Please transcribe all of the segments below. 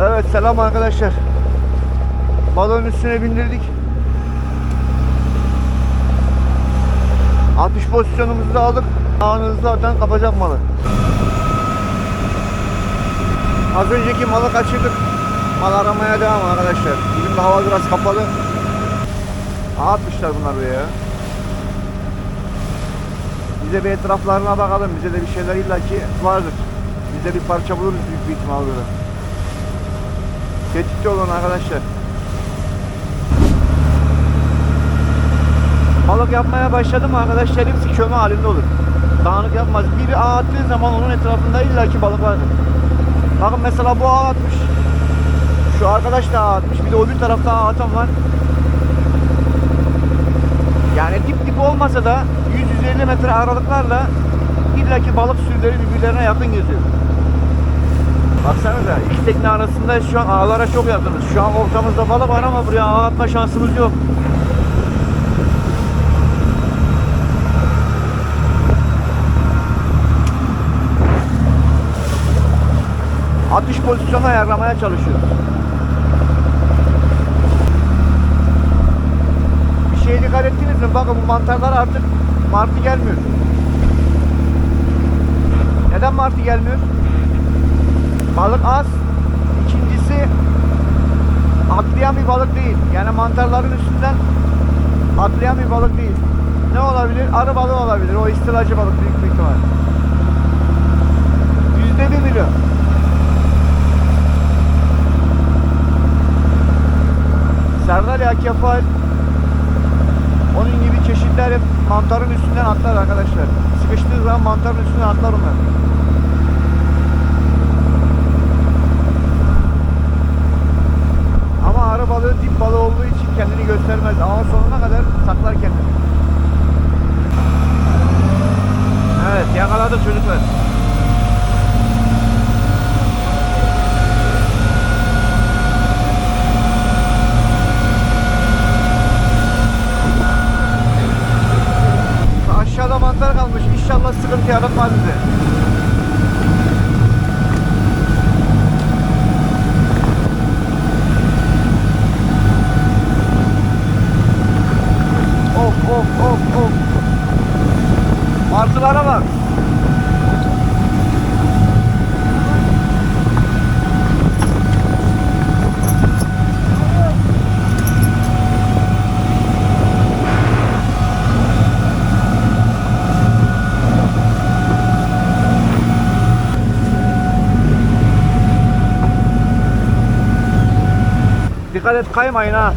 Evet selam arkadaşlar. Balığın üstüne bindirdik. Atış pozisyonumuzu da aldık. Anınızı zaten kapacak malı. Az önceki malı kaçırdık. Mal aramaya devam arkadaşlar. Bugün de hava biraz kapalı. Ağa atmışlar bunlar buraya ya. Bize bir etraflarına bakalım. Bize de bir şeyler illaki vardır. Biz de bir parça buluruz büyük bir ihtimal burada. Tetikte olun arkadaşlar. Balık yapmaya başladım arkadaşlar hepsi köme halinde olur. Dağınık yapmaz. Biri ağ attığı zaman onun etrafında illaki balık vardır. Bakın mesela bu ağ atmış. Şu arkadaş da ağ atmış. Bir de o bir tarafta ağ atan var. Yani dip dip olmasa da 100-150 metre aralıklarla illaki balık sürüleri birbirlerine yakın geziyor. Baksanıza iki tekne arasında şu an ağlara çok yakınız. Şu an ortamızda balık var ama buraya ağ atma şansımız yok. Atış pozisyonu ayarlamaya çalışıyoruz. Bir şeye dikkat ettiniz mi? Bakın bu mantarlar artık martı gelmiyor. Neden martı gelmiyor? Balık az. İkincisi atlayan bir balık değil. Yani mantarların üstünden atlayan bir balık değil. Ne olabilir? Arı balığı olabilir. O istilacı balık büyük bir ihtimal. Yüzde bir milyon. Sardalya, kefal, onun gibi çeşitler hep mantarın üstünden atlar arkadaşlar. Sıkıştığı zaman mantarın üstünden atlar onlar. Ama arı balığı dip balığı olduğu için kendini göstermez. Ama sonuna kadar saklar kendini. Evet yakaladık çocuklar. Aşağıda mantar kalmış. İnşallah sıkıntı yaratmaz bize. Kaymayın ha.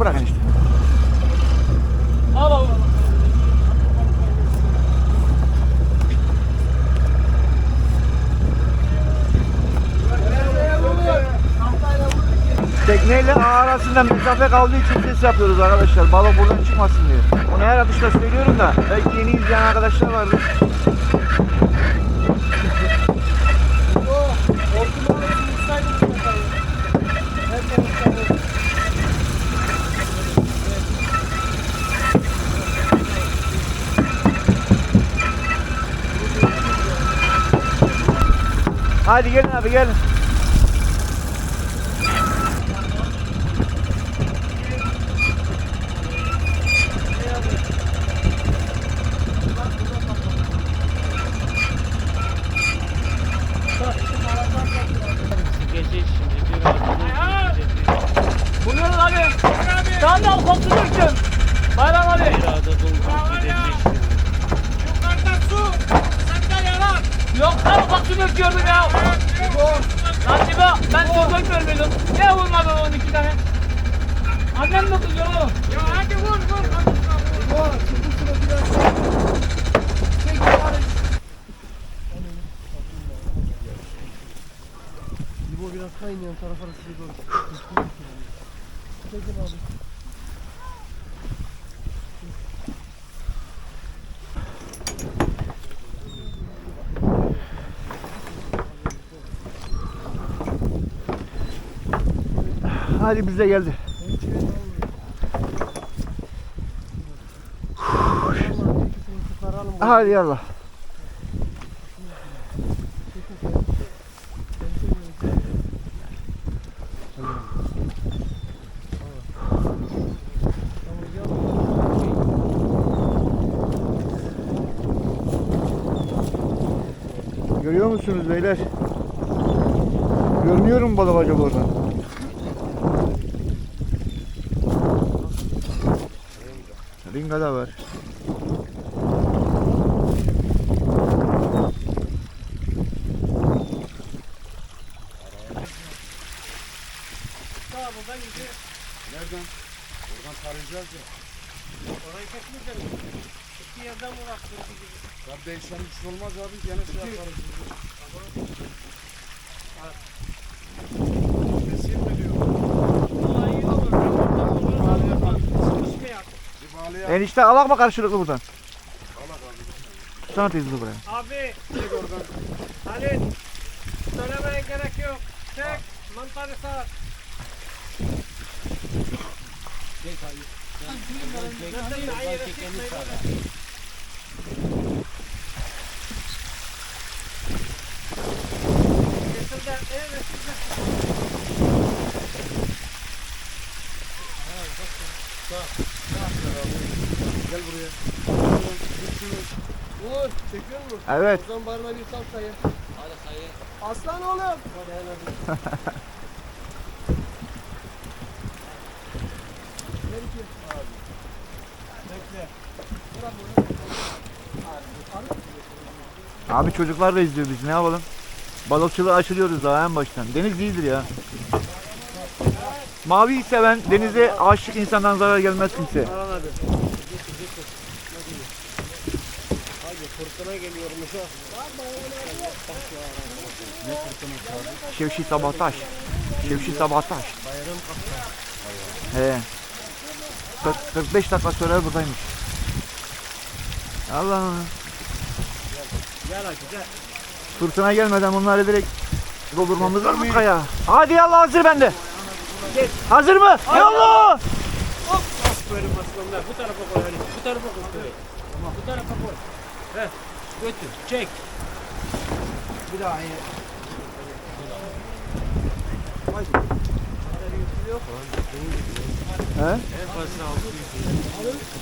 Bırakın işte. Al al. Tekneyle ağ arasında mesafe kaldığı için ses yapıyoruz arkadaşlar. Balık buradan çıkmasın diye. Onu her atışta söylüyorum da belki yeni izleyen arkadaşlar vardır. Hadi gelin abi gelin. Geçiş şimdi. Bu ne lan abi? Sen de al koptu döktün. Bayram abi. Irade bulduk bir de çeşitli. Yukarıda su. Sende yalan. Su döküyordun ya. Cibo ben dökmüyor muydum? Niye vurmadın onun iki tane? Annem mi kızıyor oğlum? Ya hadi vur vur. Bu biraz kaynayan size doğru. Çekin abi. Hadi bize geldi. Hadi yallah. Görüyor musunuz beyler? Görünüyor mu balık acaba oradan? Ringa da var. Nereden? Oradan tarayacağız ya. Orayı kesmeyeceğim. İki yerden uğraştım. Ya değişen bir şey olmaz abi. Gene şey yaparız. Keseyim mi diyor? Vallahi iyi olur. Ben oradan bulurlar. Sıkışmayak. Bir bağlaya Enişte alak mı karşılıklı buradan? alak abi. Tutsana teyze buraya. Abi Çek oradan. Halil. Söylemeye gerek yok. Çek. Mantarı sar. Nasıl etmeyin. Getir de, evet, siz de- Gel buraya. Uğur çekiyor musun? Evet. O zaman bana bir sal sayı. Hadi sayı. Aslan oğlum. Hadi hemen. Abi çocuklar da izliyor bizi ne yapalım? Balıkçılığı aşırıyoruz daha en baştan. Deniz değildir ya. Maviyi seven, denize aşık insandan zarar gelmez kimse. Fırtına geliyormuş ha. Şevşi Sabahtaş. Şevşi Sabahtaş. He. 40, 45 dakika sonra buradaymış. Allah Allah. Gel gel. Fırtına gelmeden bunları direkt doldurmamız mı kaya? Hadi yallah hazır bende. Hazır mı? Yallah! Aferin aslanlar. Bu tarafa koy. Bu tarafa koy. Bu tarafa koy. Heh. Götür. Çek. Bir daha iyi. He? En fazla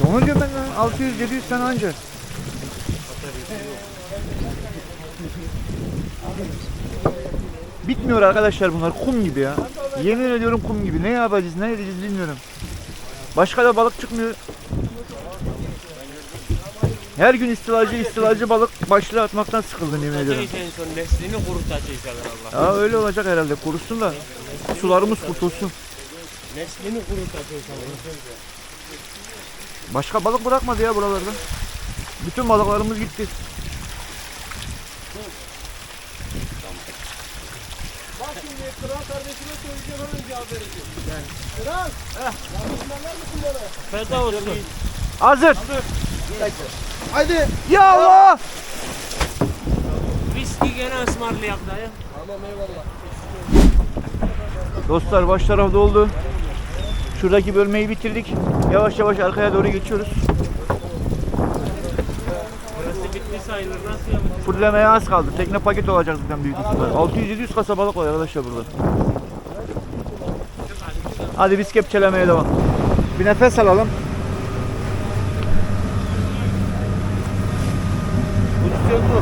600 Onu diyorum ben lan. 600-700 tane anca. Bitmiyor arkadaşlar bunlar kum gibi ya. Yemin ediyorum kum gibi. Ne yapacağız ne edeceğiz bilmiyorum. Başka da balık çıkmıyor. Her gün istilacı istilacı balık başlığı atmaktan sıkıldım yemin ediyorum. en son neslini kurutacağız Allah. Ya öyle olacak herhalde. Kurusun da sularımız kurtulsun. Neslini kurutacağız Başka balık bırakmadı ya buralarda. Bütün balıklarımız gitti. Bak şimdi kral kardeşime söyleyeceğim hemen cevap verecek. Kral. Heh. Yardımlar mısın bana? Feda olsun. Hazır. Hadi. Ya Allah! Viski gene ısmarlayak dayı. Tamam eyvallah. Dostlar baş taraf doldu. Şuradaki bölmeyi bitirdik. Yavaş yavaş arkaya doğru geçiyoruz. Burası bitti sayılır. Nasıl yapacağız? Fullemeye az kaldı. Tekne paket olacak zaten büyük ihtimal. 600-700 kasa balık var arkadaşlar burada. Hadi biz kepçelemeye devam. Bir nefes alalım. Pozisyon bu.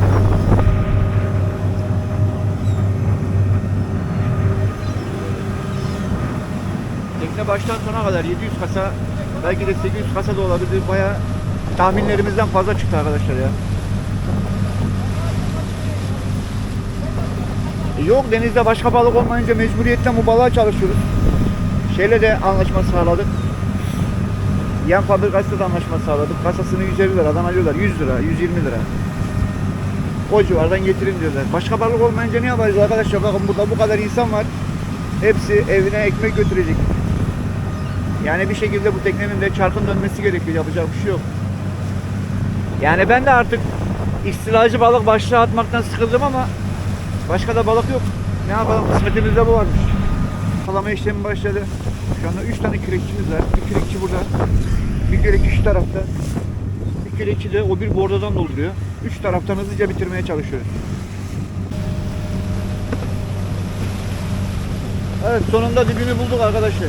Tekne baştan sona kadar 700 kasa belki de 800 kasa da olabilir. Bayağı tahminlerimizden fazla çıktı arkadaşlar ya. E Yok denizde başka balık olmayınca mecburiyetten bu balığa çalışıyoruz. Şeyle de anlaşma sağladık. Yem fabrikasıyla da anlaşma sağladık. Kasasını 150 liradan alıyorlar. 100 lira, 120 lira. O civardan getirin diyorlar. Başka balık olmayınca ne yapacağız arkadaşlar? Bakın burada bu kadar insan var. Hepsi evine ekmek götürecek. Yani bir şekilde bu teknenin de çarkın dönmesi gerekiyor. Yapacak bir şey yok. Yani ben de artık istilacı balık başlığa atmaktan sıkıldım ama Başka da balık yok. Ne yapalım kısmetimizde bu varmış. Salama işlemi başladı. Şu anda 3 tane kürekçimiz var. Bir kürekçi burada. Bir kürekçi şu tarafta. Bir 3 kere 2 de o bir bordadan dolduruyor. 3 taraftan hızlıca bitirmeye çalışıyoruz. Evet sonunda dibini bulduk arkadaşlar.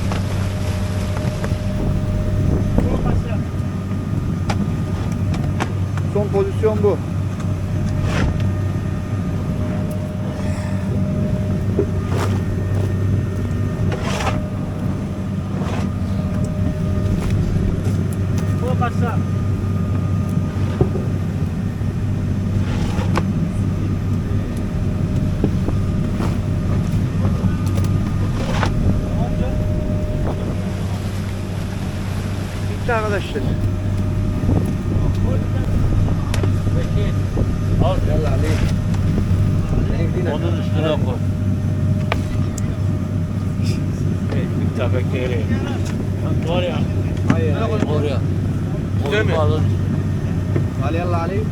Pozisyon bu. Arkadaşlar. Al. Yalla Ali. Onun üstüne koy. Bir tabak yeri. Var ya. Hayır. Oraya. Değil mi? Alın. Ali yalla Ali.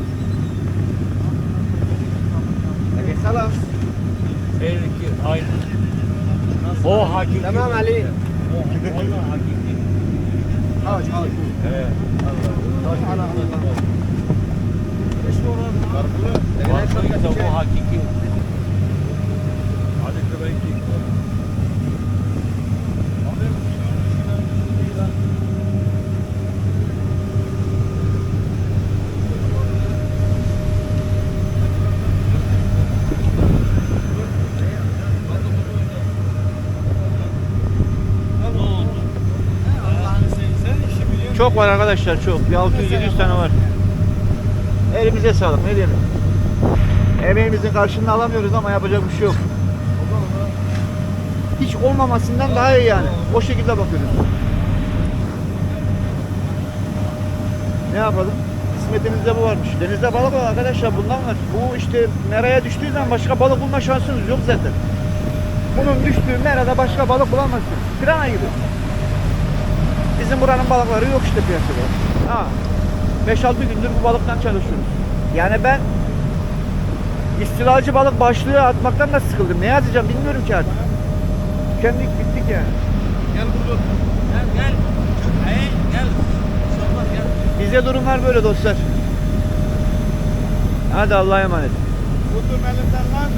Her iki aynı. O hakiki. Tamam Ali. O hakiki. Haus, haus. Evet. Haus ala Allah. Çok var arkadaşlar çok. Bir 600-700 tane var. Elimize sağlık ne diyelim. Emeğimizin karşılığını alamıyoruz ama yapacak bir şey yok. Hiç olmamasından daha iyi yani. O şekilde bakıyoruz. Ne yapalım? Kısmetimizde bu varmış. Denizde balık var arkadaşlar bundan var. Bu işte meraya düştüğü zaman başka balık bulma şansınız yok zaten. Bunun düştüğü merada başka balık bulamazsın. Pirana gibi. Bizim buranın balıkları yok işte piyasada. Ha. 5-6 gündür bu balıktan çalışıyoruz. Yani ben istilacı balık başlığı atmaktan da sıkıldım. Ne yazacağım bilmiyorum ki artık. Kendik bittik yani. Gel burada. Gel gel. Hey gel. Sohbet gel. Bize durumlar böyle dostlar. Hadi Allah'a emanet. Buldum elimden lan.